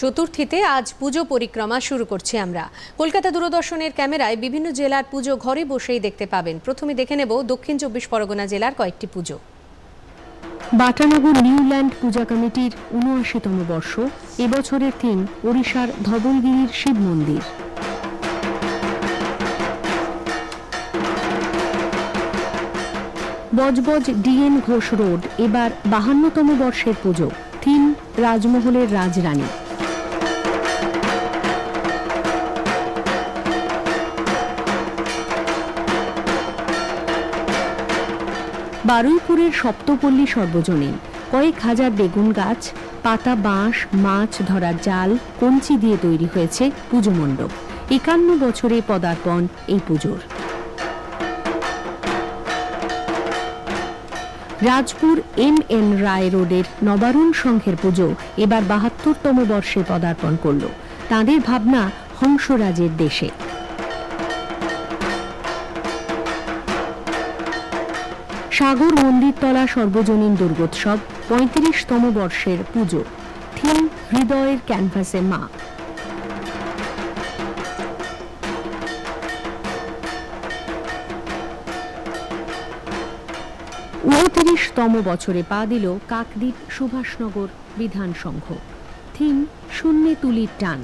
চতুর্থীতে আজ পুজো পরিক্রমা শুরু করছি আমরা। কলকাতা দূরদর্শনের ক্যামেরায় বিভিন্ন জেলার পুজো ঘরে বসেই দেখতে পাবেন। প্রথমে দেখে নেব দক্ষিণ চব্বিশ পরগনা জেলার কয়েকটি পুজো। বাটানগর নিউল্যান্ড পূজা কমিটির উনআশিতম বর্ষ। এবছরের থিম ওড়িশার ধবলগিরির শিব মন্দির। বজবজ ডিএন ঘোষ রোড এবার বাহান্নতম বর্ষের পুজো। থিম রাজমহলের রাজরানী। বারুইপুরের সপ্তপল্লী সর্বজনীন। কয়েক হাজার বেগুন গাছ, পাতা, বাঁশ, মাছ ধরার জাল, কঞ্চি দিয়ে তৈরি হয়েছে পুজো মণ্ডপ। একান্ন বছরে পদার্পণ এই পুজোর। রাজপুর এম এন রায় রোডের নবারুণ সংঘের পুজো এবার বাহাত্তরতম বর্ষে পদার্পণ করল। তাঁদের ভাবনা হংসরাজের দেশে। সাগর মন্দিরতলা সর্বজনীন দুর্গোৎসব, পঁয়ত্রিশতম বর্ষের পুজো। থিম, হৃদয়ের ক্যানভাসে মা। উনত্রিশতম বছরে পা দিল কাকদ্বীপ সুভাষনগর বিধান সংঘ থিম, শূন্যে তুলির টান।